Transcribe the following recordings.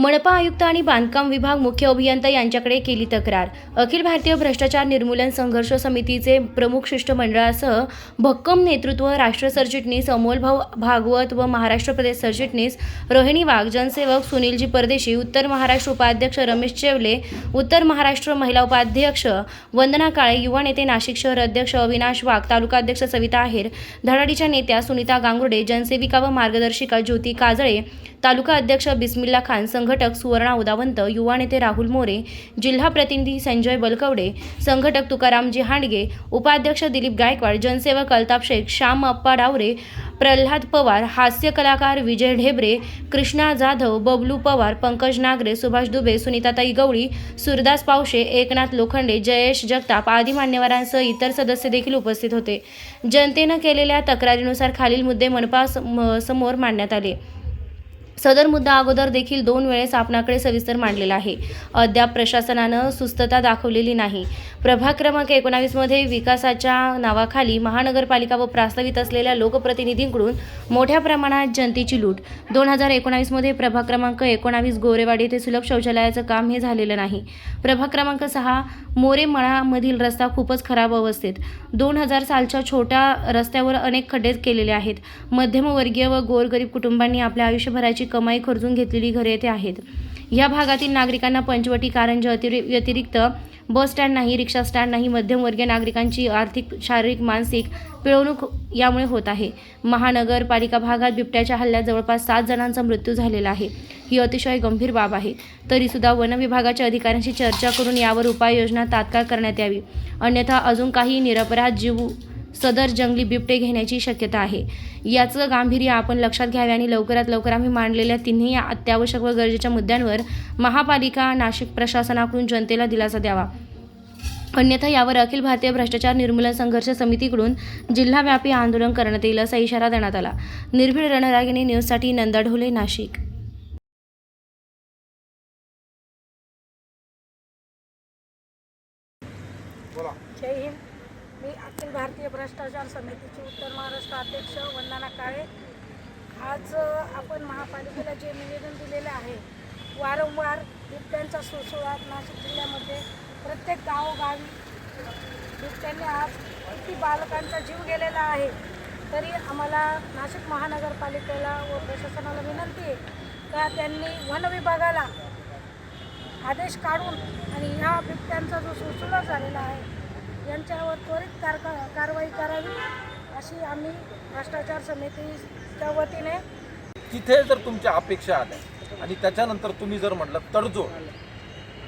मनपा आयुक्त आणि बांधकाम विभाग मुख्य अभियंता यांच्याकडे केली तक्रार. अखिल भारतीय भ्रष्टाचार निर्मूलन संघर्ष समितीचे प्रमुख शिष्टमंडळासह भक्कम नेतृत्व राष्ट्र सरचिटणीस अमोलभाऊ भागवत व महाराष्ट्र प्रदेश सरचिटणीस रोहिणी वाघ जनसेवक सुनीलजी परदेशी उत्तर महाराष्ट्र उपाध्यक्ष रमेश चेवले उत्तर महाराष्ट्र महिला उपाध्यक्ष वंदना काळे युवा नेते नाशिक शहर अध्यक्ष अविनाश वाघ तालुका अध्यक्ष सविता आहेर धडाडीच्या नेत्या सुनीता गांगुर्डे जनसेविका व मार्गदर्शिका ज्योती काजळे तालुका अध्यक्ष बिस्मिल्ला खान संघ संघटक सुवर्णा उदावंत युवा नेते राहुल मोरे जिल्हा प्रतिनिधी संजय बलकवडे संघटक तुकारामजी हांडगे उपाध्यक्ष दिलीप गायकवाड जनसेवक अल्ताप शेख श्याम अप्पा डावरे प्रल्हाद पवार हास्य कलाकार विजय ढेबरे कृष्णा जाधव बबलू पवार पंकज नागरे सुभाष दुबे सुनीताताई गवळी सुरदास पावशे एकनाथ लोखंडे जयेश जगताप आदी मान्यवरांसह इतर सदस्य देखील उपस्थित होते. जनतेनं केलेल्या तक्रारीनुसार खालील मुद्दे मनपा समोर मांडण्यात आले. सदर मुद्दा अगोदर देखील दोन वेळेस आपणाकडे सविस्तर मांडलेला आहे. अद्याप प्रशासनानं सुस्तता दाखवलेली नाही. प्रभाग क्रमांक एकोणावीसमध्ये विकासाच्या नावाखाली महानगरपालिका व प्रस्तावित असलेल्या लोकप्रतिनिधींकडून मोठ्या प्रमाणात जनतेची लूट. दोन हजार एकोणावीसमध्ये प्रभाग क्रमांक एकोणावीस गोरेवाडी येथे सुलभ शौचालयाचं काम हे झालेलं नाही. प्रभाग क्रमांक सहा मोरेमळामधील रस्ता खूपच खराब अवस्थेत. दोन हजार सालच्या छोट्या रस्त्यावर अनेक खड्डे केलेले आहेत. मध्यमवर्गीय व गोरगरीब कुटुंबांनी आपल्या आयुष्यभराची कमाई खर्चून घेतलेली घरे येथे आहेत. या भागातील नागरिकांना पंचवटी कारंज अतिरि व्यतिरिक्त बस स्टँड नाही रिक्षा स्टँड नाही मध्यमवर्गीय नागरिकांची आर्थिक शारीरिक मानसिक पिळवणूक यामुळे होत आहे. महानगरपालिका भागात बिबट्याच्या हल्ल्यात जवळपास सात जणांचा मृत्यू झालेला आहे. ही अतिशय गंभीर बाब आहे. तरीसुद्धा वन विभागाच्या अधिकाऱ्यांशी चर्चा करून यावर उपाययोजना तात्काळ करण्यात यावी. अन्यथा अजून काही निरपराध जीव सदर जंगली बिबटे घेण्याची शक्यता आहे. याचं गांभीर्य आपण लक्षात घ्यावे आणि लवकरात लवकर आम्ही मांडलेल्या तिन्ही अत्यावश्यक व गरजेच्या मुद्द्यांवर महापालिका नाशिक प्रशासनाकडून जनतेला दिलासा द्यावा. अन्यथा यावर अखिल भारतीय भ्रष्टाचार निर्मूलन संघर्ष समितीकडून जिल्हाव्यापी आंदोलन करण्यात येईल असा इशारा देण्यात आला. निर्भीड रणरागिणी न्यूजसाठी नंदा ढोले नाशिक. जय हिंद. मी अखिल भारतीय भ्रष्टाचार समितीची उत्तर महाराष्ट्र अध्यक्ष वंदना काळे. आज आपण महापालिकेला जे निवेदन दिलेलं आहे वारंवार बिबट्यांचा सुळसुळाट नाशिक जिल्ह्यामध्ये प्रत्येक गावोगावी बिबट्यांनी आज किती बालकांचा जीव गेलेला आहे तरी आम्हाला नाशिक महानगरपालिकेला व प्रशासनाला विनंती आहे का त्यांनी वन विभागाला आदेश काढून आणि ह्या बिबट्यांचा जो सुळसुळाट झालेला आहे यांच्यावर त्वरित कार कारवाई करावी अशी आम्ही भ्रष्टाचार समितीच्या वतीने तिथे जर तुमच्या अपेक्षा आल्या आणि त्याच्यानंतर तुम्ही जर म्हटलं तडजोड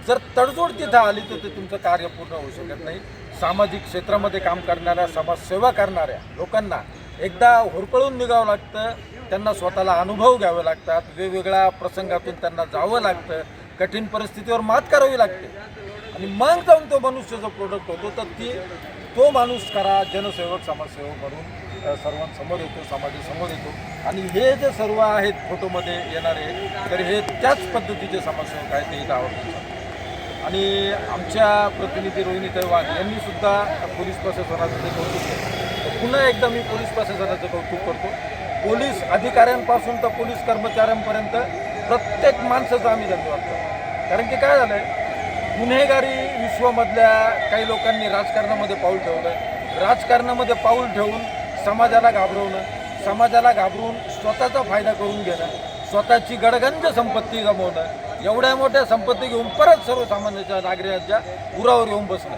जर तडजोड तिथं आली तर ते तुमचं कार्य पूर्ण होऊ शकत नाही. सामाजिक क्षेत्रामध्ये काम करणाऱ्या समाजसेवा करणाऱ्या लोकांना एकदा होरपळून निघावं लागतं त्यांना स्वतःला अनुभव घ्यावे लागतात वेगवेगळ्या प्रसंगातून त्यांना जावं लागतं. कठीण परिस्थितीवर मात करावी लागते. आणि मग जाऊन तो मनुष्य जो प्रोडक्ट होतो तर ती तो माणूस करा जनसेवक समाजसेवक म्हणून सर्वांसमोर येतो समाजासमोर येतो. आणि हे जे सर्व आहेत फोटोमध्ये येणारे तर हे त्याच पद्धतीचे समाजसेवक आहेत ते इथं आवडतात आणि आमच्या प्रतिनिधी रोहिणी तैवान यांनी सुद्धा पोलीस प्रशासनाचं ते कौतुक केलं तर पुन्हा एकदा मी पोलीस प्रशासनाचं कौतुक करतो. पोलीस अधिकाऱ्यांपासून तर पोलीस कर्मचाऱ्यांपर्यंत प्रत्येक माणसाचा आम्ही धन्यवाद करतो कारण की काय झालं आहे गुन्हेगारी विश्वामधल्या काही लोकांनी राजकारणामध्ये पाऊल ठेवलं राजकारणामध्ये पाऊल ठेवून समाजाला घाबरवणं समाजाला घाबरून स्वतःचा फायदा करून घेणं स्वतःची गडगंज संपत्ती जमवणं एवढ्या मोठ्या संपत्ती घेऊन परत सर्वसामान्यांच्या नागरिकांच्या उरावर येऊन बसणं.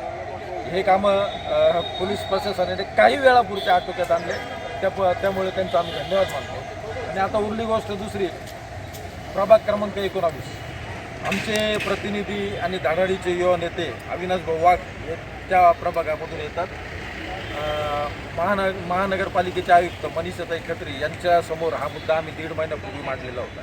हे कामं पोलीस प्रशासनाने काही वेळापुरते आटोक्यात आणले. त्या त्यामुळे त्यांचा आम्ही धन्यवाद मानतो. आणि आता उरली गोष्ट दुसरी प्रभाग क्रमांक एकोणावीस. आमचे प्रतिनिधी आणि धाराडीचे युवा नेते अविनाश भाऊ वाघ हे त्या प्रभागामधून येतात. महानग महानगरपालिकेचे आयुक्त मनीषाताई खत्री यांच्यासमोर हा मुद्दा आम्ही दीड महिन्यापूर्वी मांडलेला होता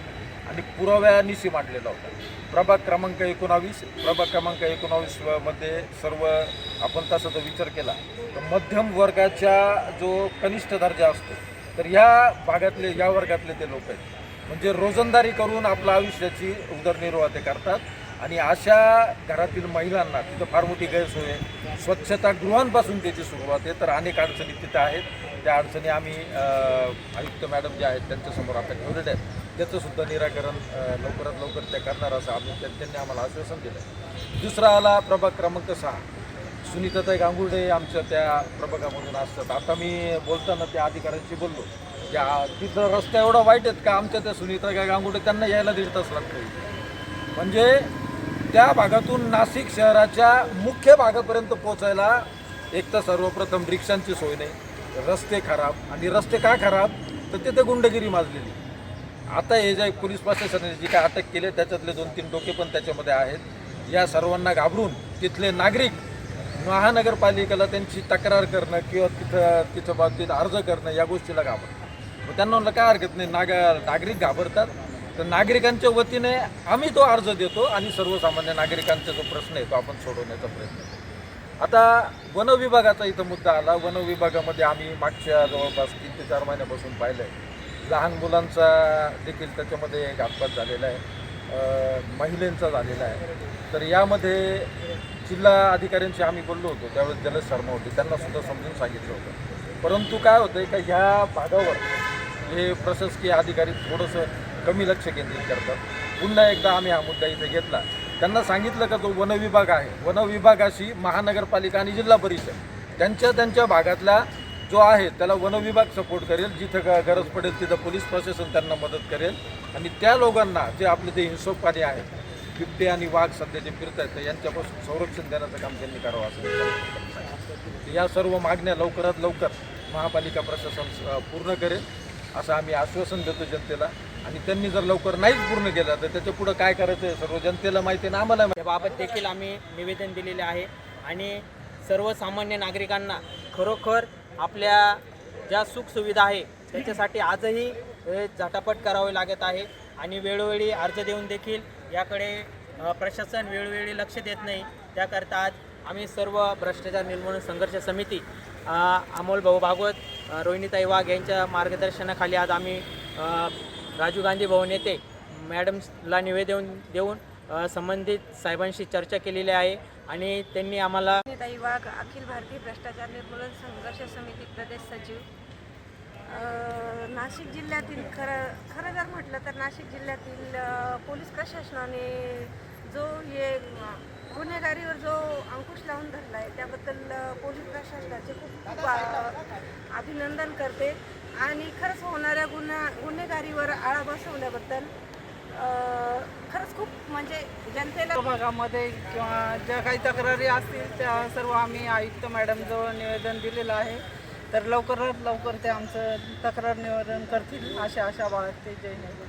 आणि पुराव्यानिशी मांडलेला होता. प्रभाग क्रमांक एकोणावीस प्रभाग क्रमांक एकोणावीसमध्ये सर्व आपण तसा जर विचार केला. तर मध्यम वर्गाच्या जो कनिष्ठ दर्जा असतो तर या भागातले या वर्गातले ते लोक आहेत. म्हणजे रोजंदारी करून आपल्या आयुष्याची उदरनिर्वाह ते करतात. आणि अशा घरातील महिलांना तिथं फार मोठी गैरसोय आहे. स्वच्छतागृहांपासून त्याची सुरुवात आहे. तर अनेक अडचणी तिथं आहेत. त्या अडचणी आम्ही आयुक्त मॅडम ज्या आहेत त्यांच्यासमोर आता ठेवलेल्या आहेत. त्याचं सुद्धा निराकरण लवकरात लवकर त्या करणार असं आम्ही त्यांनी आम्हाला आश्वासन दिलं दुसरा आला प्रभाग क्रमांक सहा. सुनीताताई गांगुर्डे आमच्या त्या प्रभागामधून असतात. आता मी बोलताना त्या अधिकाऱ्यांशी बोललो. त्या तिथं रस्ता एवढा वाईट आहेत का आमच्या त्या सुनीता काय गांगुटे त्यांना यायला दीड तास लागतो म्हणजे त्या भागातून नाशिक शहराच्या मुख्य भागापर्यंत पोचायला एक तर सर्वप्रथम रिक्षांची सोय नाही रस्ते खराब. आणि रस्ते का खराब? तर तिथे गुंडगिरी माजलेली. आता हे जे पोलीस प्रशासनाने जी काय अटक केली त्याच्यातले दोन तीन डोके पण त्याच्यामध्ये आहेत. या सर्वांना घाबरून तिथले नागरिक महानगरपालिकेला त्यांची तक्रार करणं किंवा तिथं तिथं बाबतीत अर्ज करणं या गोष्टीला घाबरतं मग त्यांना म्हणलं काय हरकत नाही नाग नागरिक घाबरतात. तर नागरिकांच्या वतीने आम्ही तो अर्ज देतो आणि सर्वसामान्य नागरिकांचा जो प्रश्न आहे तो आपण सोडवण्याचा प्रयत्न करतो. आता वन विभागाचा इथं मुद्दा आला. वन विभागामध्ये आम्ही मागच्या जवळपास तीन ते चार महिन्यापासून पाहिलं आहे लहान मुलांचा देखील त्याच्यामध्ये घातपात झालेला आहे. महिलेंचा महिलांचा झालेला आहे. तर यामध्ये जिल्हा अधिकाऱ्यांशी आम्ही बोललो होतो. त्यावेळेस जलद शर्मा होते. त्यांना सुद्धा समजून सांगितलं होतं. परंतु काय होतं का ह्या भागावर हे प्रशासकीय अधिकारी थोडंसं कमी लक्ष केंद्रित करतात. पुन्हा एकदा आम्ही हा मुद्दा इथे घेतला. त्यांना सांगितलं का जो वन विभाग आहे. वन विभागाशी महानगरपालिका आणि जिल्हा परिषद त्यांच्या त्यांच्या भागातला जो आहे त्याला वन विभाग सपोर्ट करेल. जिथं गरज पडेल तिथं पोलीस प्रशासन त्यांना मदत करेल. आणि त्या लोकांना जे आपले जे हिंसक आहेत बिबटे आणि वाघ सध्या जे फिरत आहेत तर यांच्यापासून संरक्षण देण्याचं काम त्यांनी करावं असं या सर्व मागण्या लवकरात लवकर महापालिका प्रशासन पूर्ण करेल. असं आम्ही आश्वासन देतो जनतेला. आणि त्यांनी जर लवकर नाहीच पूर्ण केलं तर त्याच्या पुढं काय करायचं आहे सर्व जनतेला माहिती आहे ना आम्हाला याबाबत देखील आम्ही निवेदन दिलेले आहे. आणि सर्वसामान्य नागरिकांना खरोखर आपल्या ज्या सुखसुविधा आहे त्याच्यासाठी आजही झटापट करावे लागत आहे. आणि वेळोवेळी अर्ज देऊन देखील याकडे प्रशासन वेळोवेळी लक्ष देत नाही. त्याकरता आज आम्ही सर्व भ्रष्टाचार निर्मूलन संघर्ष समिती अमोल भाऊ भागवत रोहिणीताई वाघ यांच्या मार्गदर्शनाखाली आज आम्ही राजीव गांधी भवन येथे मॅडम्सला निवेदन देऊन संबंधित साहेबांशी चर्चा केलेली आहे आणि त्यांनी आम्हाला रोहिणीताई वाघ अखिल भारतीय भ्रष्टाचार निर्मूलन संघर्ष समिती प्रदेश सचिव. नाशिक जिल्ह्यातील खरं खरं जर म्हटलं तर नाशिक जिल्ह्यातील पोलीस प्रशासनाने जो हे गुन्हेगारीवर जो अंकुश लावून धरला आहे त्याबद्दल पोलीस प्रशासनाचे खूप खूप अभिनंदन करते. आणि खरंच होणाऱ्या गुन्हा गुन्हेगारीवर आळा बसवल्याबद्दल खरंच खूप म्हणजे जनतेला भागामध्ये किंवा ज्या काही तक्रारी असतील त्या सर्व आम्ही आयुक्त मॅडमजवळ निवेदन दिलेलं आहे. तर लवकरात लवकर ते आमचं तक्रार निवारण करतील अशा आशा बाळगते जय हिंद